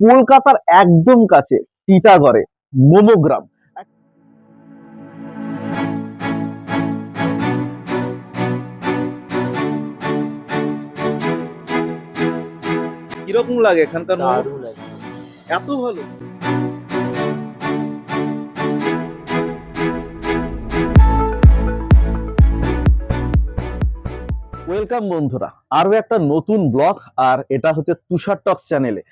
কলকাতার একদম কাছে টিটাগড়ে মোমোগ্রাম কীরকম লাগে এখানকার এত ভালো। ওয়েলকাম বন্ধুরা আরও একটা নতুন ব্লগ আর এটা হচ্ছে তুষার টক্স চ্যানেলে।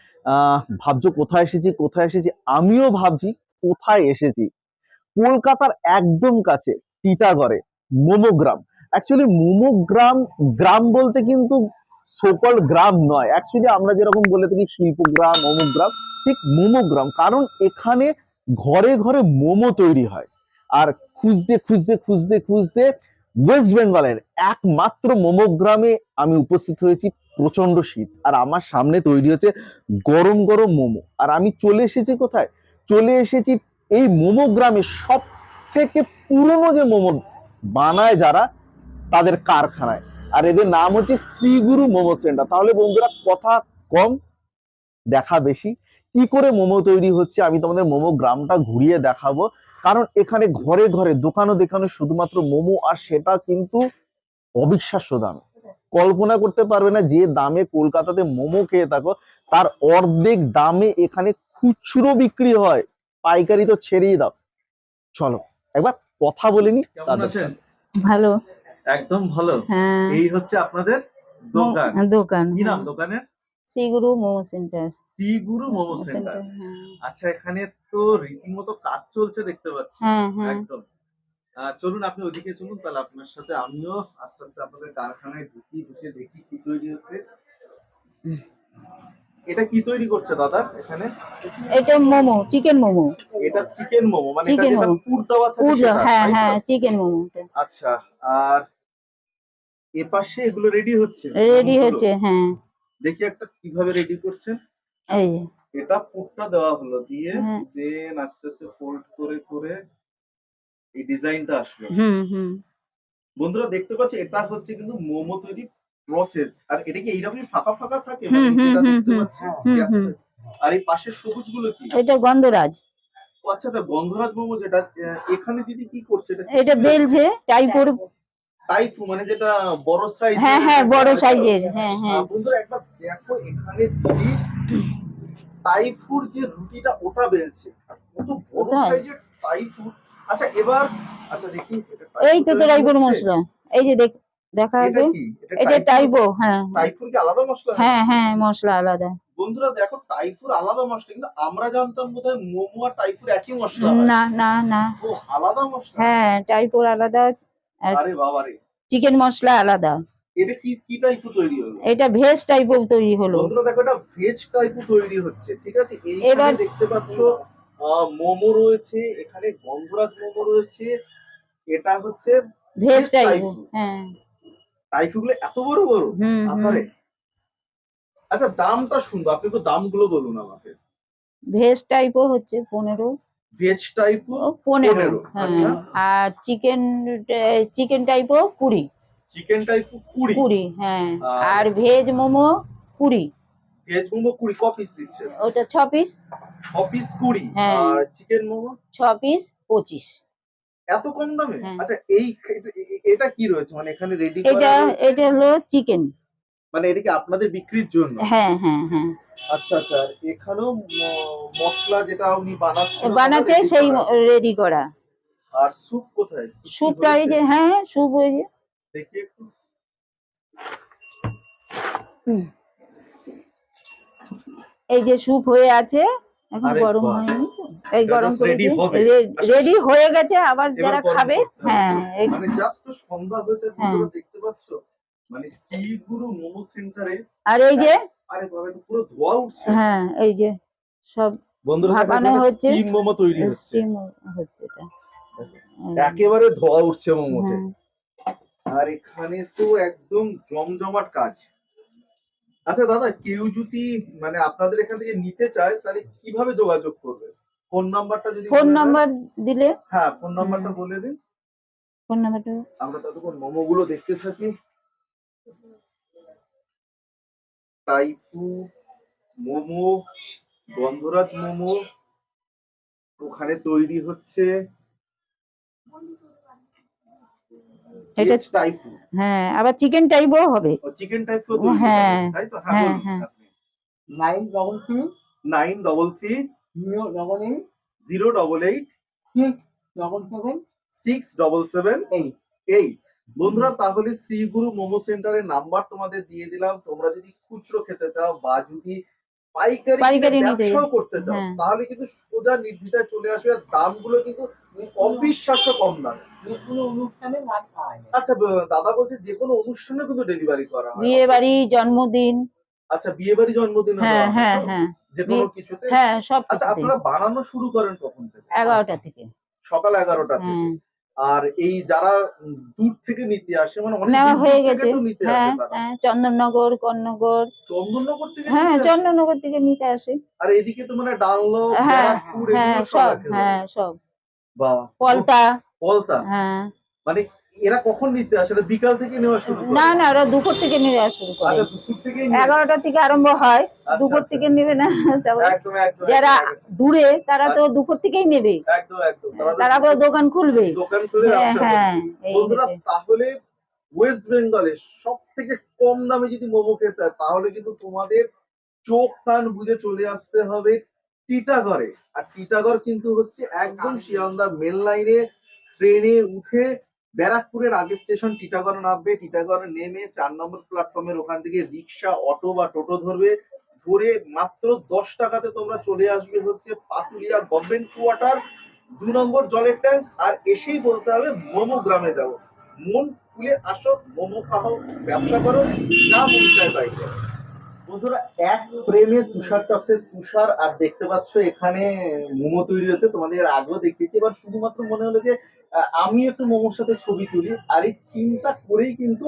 ভাবছ কোথায় এসেছি কোথায় এসেছি? আমিও ভাবছি কোথায় এসেছি। কলকাতার একদম কাছে, টিটাগড়ে, মোমোগ্রাম। অ্যাকচুয়ালি মোমোগ্রাম, গ্রাম বলতে কিন্তু সকল গ্রাম নয়। অ্যাকচুয়ালি আমরা যেরকম বলে থাকি শিল্পগ্রাম, মোমোগ্রাম, ঠিক মোমোগ্রাম। কারণ এখানে ঘরে ঘরে মোমো তৈরি হয়। আর খুঁজতে খুঁজতে খুঁজতে খুঁজতে ওয়েস্ট বেঙ্গলের একমাত্র মোমোগ্রামে আমি উপস্থিত হয়েছি। প্রচণ্ড শীত। আর আমার সামনে তৈরি হচ্ছে গরম গরম মোমো। আর আমি চলে এসেছি কোথায়? চলে এসেছি এই মোমোগ্রামে সব থেকে পুরনো যে মোমো বানায় যারা, তাদের কারখানায়। আর এদের নাম হচ্ছে শ্রীগুরু মোমো সেন্টার। তাহলে বন্ধুরা, কথা কম, দেখা বেশি। কি করে মোমো তৈরি হচ্ছে, আমি তোমাদের মোমো গ্রামটা ঘুরিয়ে দেখাবো। কারণ এখানে ঘরে ঘরে, দোকানও দেখানো শুধুমাত্র মোমো, আর সেটা কিন্তু অবিশ্বাস্য দাম। কল্পনা করতে পারবে না যে দামে কলকাতাতে মোমো খেয়ে থাকো তার অর্ধেক দামে এখানে খুচরো বিক্রি হয়। পাইকারি তো ছেড়েই দাও। চলো একবার কথা বলিনি ভালো। একদম ভালো। হ্যাঁ। এই হচ্ছে আপনাদের দোকান। দোকান কি নাম হ্যাঁ। দোকানের? Shriguru momo centre. Shriguru momo momo centre. হ্যাঁ। আচ্ছা এখানে তো রীতিমতো কাজ চলছে দেখতে পাচ্ছি। একদম। চলুন আপনি ওদিকে চলুন তাহলে আপনার সাথে আমিও আস্তে আস্তে আপনাদের কারখানায় ঢুকি ঢুকে দেখি কি তৈরি হচ্ছে। এটা কি তৈরি করছে দাদা এখানে? এটা মোমো চিকেন মোমো। এটা চিকেন মোমো মানে এটা যেটা পুর দেওয়া থাকে হ্যাঁ হ্যাঁ চিকেন মোমো আচ্ছা আর এপাশে এগুলো রেডি হচ্ছে? রেডি হচ্ছে হ্যাঁ। দেখি একটা কীভাবে রেডি করছেন এই এটা পুরটা দেওয়া হলো দিয়ে হ্যাঁ। দেন আস্তে আস্তে ফোল্ড করে করে এই ডিজাইনটা আসলো। হুম হুম। বন্ধুরা দেখতে পাচ্ছ এটা হচ্ছে কিন্তু মোমো তৈরি প্রসেস আর এটা কি এইরকমই ফাঁকা ফাঁকা থাকে? মানে দেখতে পাচ্ছি? হুম। আর এই পাশের সবুজগুলো কি? এটা গন্ধরাজ। ও আচ্ছা আচ্ছা গন্ধরাজ মোমো যেটা এখানে দিদি কি করছে? এটা এটা বেলছে টাইপুর টাইফু। মানে যেটা বড় সাইজ হ্যাঁ হ্যাঁ বড় সাইজের হ্যাঁ হ্যাঁ বন্ধুরা একবার দেখো এখানে দিদি টাইফুর যে রুটিটা ওটা বেলছে। কত বড়? সাইজের টাইফু আচ্ছা এবার আচ্ছা দেখি এই তো টাইফু তোর তৈরি আইবুর হচ্ছে। মশলা। এই যে দেখ দেখা কি? এটা টাইপো হ্যাঁ। টাইফুর কি আলাদা মশলা? হ্যাঁ হ্যাঁ মশলা আলাদা। বন্ধুরা দেখো টাইফুর আলাদা মশলা কিন্তু আমরা জানতাম বোধহয় মোমো আর টাইফুর একই মশলা না না না। ও আলাদা মশলা? হ্যাঁ টাইপোর আলাদা। আরে বাবা রে। চিকেন মশলা আলাদা। এটা কি কি টাইপু তৈরি হলো? এটা ভেজ টাইপের তৈরি হলো। বন্ধুরা দেখো এটা ভেজ টাইপু তৈরি হচ্ছে ঠিক আছে? এবার- দেখতে পাচ্ছ মোমো রয়েছে এখানে গন্ধরাজ মোমো রয়েছে এটা হচ্ছে ভেজ টাইপ হ্যাঁ। টাইফু গুলো এত বড় বড়? হুম আচ্ছা দামটা শুনব আপনি তো দামগুলো বলুন আমাকে। ভেজ টাইপও হচ্ছে পনেরো। ভেজ টাইপু ও পনেরো হ্যাঁ। আচ্ছা। আর চিকেন চিকেন টাইপও কুড়ি। চিকেন টাইপু কুড়ি? কুড়ি হ্যাঁ। আর- আর ভেজ মোমো কুড়ি। ভেজ মোমো কুড়ি ক পিস দিচ্ছে? ওটা ছ পিস ছ পিস কুড়ি হ্যাঁ। আর চিকেন মোমো? ছ পিস পঁচিশ। এত কম দামে? হ্যাঁ। আচ্ছা এই এটা- এ- এটা কি রয়েছে? মানে এখানে রেডি এটা এটা হলো চিকেন মানে এটা কি আপনাদের বিক্রির জন্য? হ্যাঁ হ্যাঁ হ্যাঁ। আচ্ছা আচ্ছা আর এখানেও ম- মশলা যেটা উনি বানাচ্ছেন বানাচ্ছে ওটা ready সেই করা। রেডি করা। আর স্যুপ কোথায়? কি স্যুপটা এই যে হয়েছে? হ্যাঁ স্যুপ ওই যে দেখি একটু। হুম। এই যে স্যুপ হয়ে আছে এখন গরম হয়নি। এই গরম রেডি হয়ে গেছে আবার যারা খাবে হ্যাঁ মানে জাস্ট তো সন্ধ্যা হয়েছে হ্যাঁ। দেখতে পাচ্ছ? মানে শ্রীগুরু মোমো সেন্টারে আর এই যে আরে বাবা পুরো ধোয়া উঠছে। হ্যাঁ এই যে সব বন্ধুরা হচ্ছে। steam মোমো তৈরি হচ্ছে। স্টিম হচ্ছে এটা। একেবারে ধোয়া উঠছে মোমোতে। হ্যাঁ। আর এখানে তো একদম জমজমাট কাজ। আচ্ছা দাদা কেউ যদি মানে আপনাদের এখান থেকে নিতে চায় তাহলে কীভাবে যোগাযোগ করবে? ফোন নাম্বারটা যদি ফোন নাম্বার দিলে? হ্যাঁ ফোন নাম্বারটা বলে দিন। ফোন নাম্বারটা আমরা ততক্ষণ মোমো গুলো দেখতে থাকি। টাইপু মোমো গন্ধরাজ মোমো ওখানে তৈরি হচ্ছে। এটা হ্যাঁ আবার চিকেন টাইপও হবে। চিকেন টাইফু হ্যাঁ, তাই তো? হ্যাঁ, হ্যাঁ। Nine double three nine double three zero double eight zero double eight six double seven six double seven eight eight বন্ধুরা তাহলে শ্রীগুরু মোমো সেন্টারের নাম্বার তোমাদের দিয়ে দিলাম। তোমরা যদি খুচরো খেতে চাও বা যদি পাইকারি ব্যবসাও করতে চাও হ্যাঁ। তাহলে কিন্তু সোজা নির্দ্বিধায় চলে আসবে আর দামগুলো কিন্তু অবিশ্বাস্য কম দাম। যে কোনো অনুষ্ঠানে মাছ খাওয়া আচ্ছা দাদা বলছে যে কোনো অনুষ্ঠানে কিন্তু ডেলিভারি করা হয়। বিয়ে বাড়ি জন্মদিন। আচ্ছা বিয়ে বাড়ি জন্মদিন হ্যাঁ হ্যাঁ হ্যাঁ যে কোনো কিছুতে? হ্যাঁ সব আচ্ছা আপনারা বানানো শুরু করেন কখন থেকে? এগারোটা থেকে। সকাল এগারোটা থেকে। হ্যাঁ আর এই যারা দূর থেকে নিতে আসে মানে অনেক নেওয়া হয়ে গেছে। হ্যাঁ হ্যাঁ চন্দননগর কর্ণনগর চন্দননগর থেকে হ্যাঁ চন্দননগর থেকে নিতে আসে। আর এদিকে তো মানে ডানলো হ্যাঁ হ্যাঁ সব হ্যাঁ সব। বাহ পলতা। পলতা? হ্যাঁ। মানে এরা কখন নিতে আসে? এটা বিকাল থেকে নেওয়া শুরু করে। না না ওরা দুপুর থেকে নেওয়া শুরু করে। আচ্ছা। এগারোটা থেকে আরম্ভ হয়। আচ্ছা, দুপুর আচ্ছা। থেকে নেবে না তারপর একদম একদম যারা দূরে তারা তো দুপুর থেকেই নেবে। একদম একদম। তারা আবার দোকান খুলবে। দোকান খুলে হ্যাঁ হ্যাঁ তাহলে ওয়েস্ট বেঙ্গলে সব থেকে কম দামে যদি মোমো খেতে হয় তাহলে কিন্তু তোমাদের চোখ কান বুঝে চলে আসতে হবে টিটাগড়ে। আর টিটাগড় কিন্তু হচ্ছে একদম শিয়ালদা মেন লাইনে ট্রেনে উঠে ব্যারাকপুরের আগে স্টেশন টিটাগড় নামবে, টিটাগড় নেমে চার নম্বর প্ল্যাটফর্মের ওখান থেকে রিক্সা, অটো বা টোটো ধরবে। ধরে মাত্র দশ টাকাতে তোমরা চলে আসবে হচ্ছে পাতুলিয়া গভর্নমেন্ট কোয়ার্টার দু নম্বর জলের ট্যাঙ্ক আর এসেই বলতে হবে মোমো গ্রামে যাব মন খুলে আসো, মোমো খাও, ব্যবসা করো, যা মন চায় তাই বন্ধুরা, এক ফ্রেমে তুষার টক্সের তুষার, আর দেখতে পাচ্ছ এখানে মোমো তৈরি হচ্ছে। তোমাদের আগেও দেখিয়েছি, এবার শুধুমাত্র মনে হলো যে আমি একটু মোমোর সাথে ছবি তুলি। আর এই চিন্তা করেই কিন্তু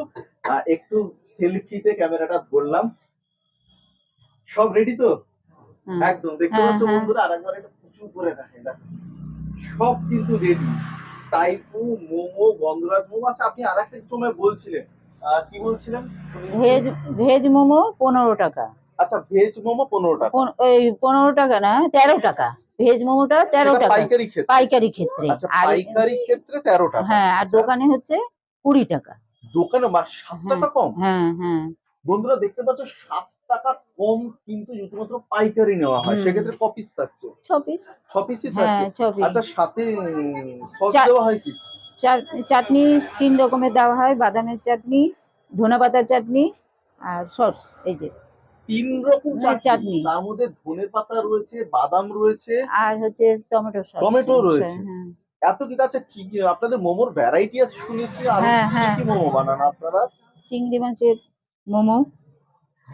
একটু সেলফিতে ক্যামেরাটা ধরলাম। সব রেডি তো? একদম। দেখতে হ্যাঁ, পাচ্ছ হ্যাঁ। বন্ধুরা? আরেকবার এটা প্রচুর করে দেখে সব কিন্তু রেডি টাইফু মোমো গন্ধরাজ মোমো। আচ্ছা আপনি আর একটা সময় বলছিলেন। আহ, কি বলছিলেন? ভেজ ভেজ মোমো পনেরো টাকা। আচ্ছা ভেজ মোমো পনেরো টাকা। ওই পনেরো টাকা না তেরো টাকা। ভেজ মোমোটা তেরো টাকা পাইকারি ক্ষেত্রে। পাইকারি ক্ষেত্রে। আচ্ছা আর পাইকারি ক্ষেত্রে তেরো টাকা। হ্যাঁ আর আচ্ছা, দোকানে হচ্ছে কুড়ি টাকা। দোকানে সাত হ্যাঁ। টাকা কম? হ্যাঁ হ্যাঁ। বন্ধুরা দেখতে পাচ্ছ সাত টাকা কম কিন্তু শুধুমাত্র পাইকারি নেওয়া হয়। সেক্ষেত্রে কপিস থাকছে? ছ পিস ছ পিসই হ্যাঁ থাকছে পিস আচ্ছা সাথে সস দেওয়া হয় কি? চাট- চাটনি তিন রকমের দেওয়া হয়। বাদামের চাটনি ধনে পাতার চাটনি আর সস এই যে। তিন রকম হ্যাঁ, চাটনি। তার মধ্যে ধনে পাতা রয়েছে বাদাম রয়েছে। আর হচ্ছে টমেটো সস। টমেটো রয়েছে। হ্যাঁ। এত কিছু আছে চিকি- আপনাদের মোমোর ভ্যারাইটি আছে শুনেছি আর হ্যাঁ, কি কি মোমো বানান আপনারা? চিংড়ি মাছের মোমো।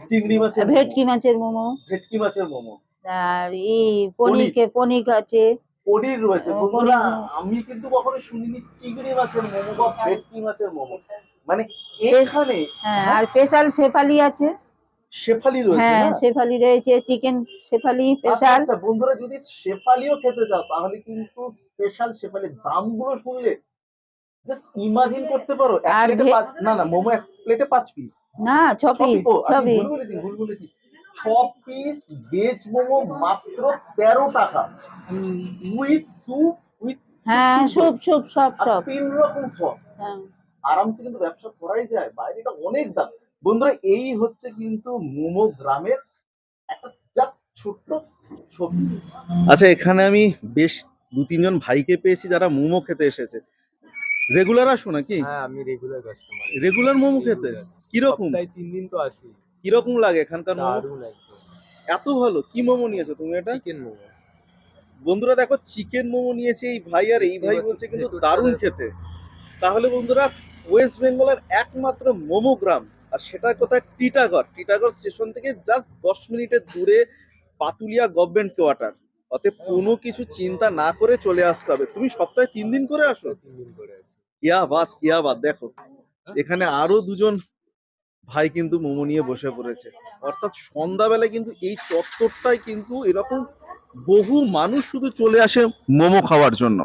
চিংড়ি মাছের ভেটকি মাছের মোমো। ভেটকি মাছের মোমো। আর এই পনিকে পনিক আছে। পনির রয়েছে। বন্ধুরা আমি কিন্তু কখনো শুনিনি চিংড়ি মাছের মোমো বা ভেটকি মাছের মোমো। মানে এখানে হ্যাঁ? আর স্পেশাল শেফালি আছে। শেফালি রয়েছে হ্যাঁ শেফালি রয়েছে চিকেন শেফালি আচ্ছা, স্পেশাল। আচ্ছা বন্ধুরা যদি শেফালিও খেতে যাও তাহলে কিন্তু স্পেশাল শেফালির দামগুলো শুনলে জাস্ট ইমাজিন করতে পারো এক প্লেটে পাঁচ না না মোমো এক প্লেটে পাঁচ পিস না ছ পিস ছ পিস ভুল বলেছি ভুল বলেছি। ছ পিস ভেজ মোমো মাত্র তেরো টাকা। উইথ স্যুপ উইথ হ্যাঁ স্যুপ স্যুপ সব সব। তিন রকম সস হ্যাঁ। আরামসে কিন্তু ব্যবসা করাই যায় বাইরেটা অনেক দাম। বন্ধুরা এই হচ্ছে কিন্তু মোমো গ্রামের একটা জাস্ট ছোট্ট ছবি। আচ্ছা এখানে আমি বেশ দু তিনজন ভাইকে পেয়েছি যারা মোমো খেতে এসেছে। রেগুলার আসো নাকি? হ্যাঁ আমি রেগুলার কাস্টমার রেগুলার মোমো খেতে? কীরকম? সপ্তাহে তিন দিন তো আসি। কীরকম লাগে এখানকার মোমো? এত ভালো। কি মোমো নিয়েছো তুমি এটা? চিকেন মোমো। বন্ধুরা দেখো চিকেন মোমো নিয়েছে এই ভাই আর এই ভাই বলছে কিন্তু দারুণ খেতে। তাহলে বন্ধুরা ওয়েস্ট বেঙ্গলের একমাত্র মোমো গ্রাম। আর সেটা কোথায়? টিটাগড়। টিটাগড় স্টেশন থেকে জাস্ট দশ মিনিটের দূরে পাতুলিয়া গভর্নমেন্ট কোয়ার্টার। অতএব কোনো কিছু চিন্তা না করে চলে আসতে হবে। তুমি সপ্তাহে তিন দিন করে আসো? তিন দিন করে আসি। ইয়া বাদ ইয়া বাদ দেখো। এখানে আরও দুজন ভাই কিন্তু মোমো নিয়ে বসে পড়েছে। অর্থাৎ সন্ধ্যাবেলায় কিন্তু এই চত্বরটাই কিন্তু এরকম বহু মানুষ শুধু চলে আসে মোমো খাওয়ার জন্য।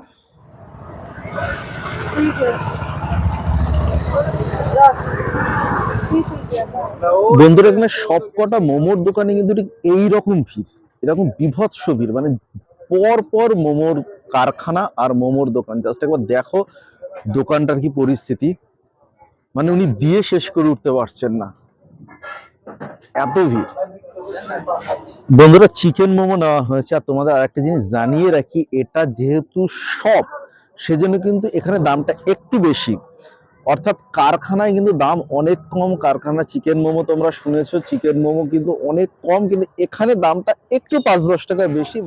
বন্ধুরা, এখানে সবকটা মোমোর দোকানে কিন্তু ঠিক এইরকম ভিড়, এরকম বিভৎস ভিড় মানে পর পর মোমোর কারখানা আর মোমোর দোকান। জাস্ট একবার দেখো দোকানটার কি পরিস্থিতি। মানে উনি দিয়ে শেষ করে উঠতে পারছেন না। এত ভিড়। বন্ধুরা, চিকেন মোমো নেওয়া হয়েছে। আর তোমাদের আরেকটা জিনিস জানিয়ে রাখি, এটা যেহেতু সব সেজন্য কিন্তু এখানে দামটা একটু বেশি। অর্থাৎ কারখানায় কিন্তু দাম অনেক কম। কারখানা চিকেন মোমো তোমরা শুনেছো চিকেন মোমো কিন্তু অনেক কম কিন্তু এখানে দামটা একটু পাঁচ দশ টাকা বেশি।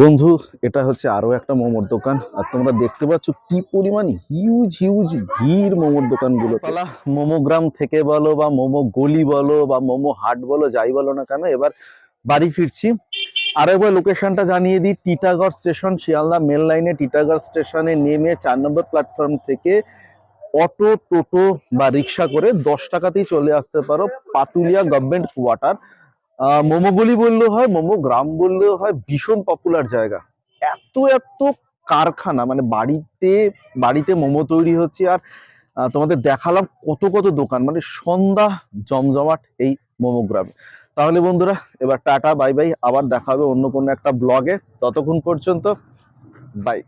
বন্ধু এটা হচ্ছে আরও একটা মোমোর দোকান। আর তোমরা দেখতে পাচ্ছ কি পরিমাণ হিউজ হিউজ ভিড় মোমোর দোকানগুলো তালা মোমোগ্রাম থেকে বলো বা মোমো গলি বলো বা মোমো হাট বলো যাই বলো না কেন এবার বাড়ি ফিরছি। আর একবার লোকেশনটা জানিয়ে দিই টিটাগড় স্টেশন শিয়ালদা মেন লাইনে টিটাগড় স্টেশনে নেমে চার নম্বর প্ল্যাটফর্ম থেকে অটো, টোটো বা রিক্সা করে দশ টাকাতেই চলে আসতে পারো পাতুলিয়া গভর্নমেন্ট কোয়ার্টার মোমোগুলি বললেও হয়, মোমো গ্রাম বললেও হয়, ভীষণ পপুলার জায়গা। এত এত কারখানা মানে বাড়িতে বাড়িতে মোমো তৈরি হচ্ছে আর তোমাদের দেখালাম কত কত দোকান মানে সন্ধ্যা জমজমাট এই মোমো গ্রামে। তাহলে বন্ধুরা, এবার টাটা বাই বাই আবার দেখা হবে অন্য কোনো একটা ব্লগে ততক্ষণ পর্যন্ত বাই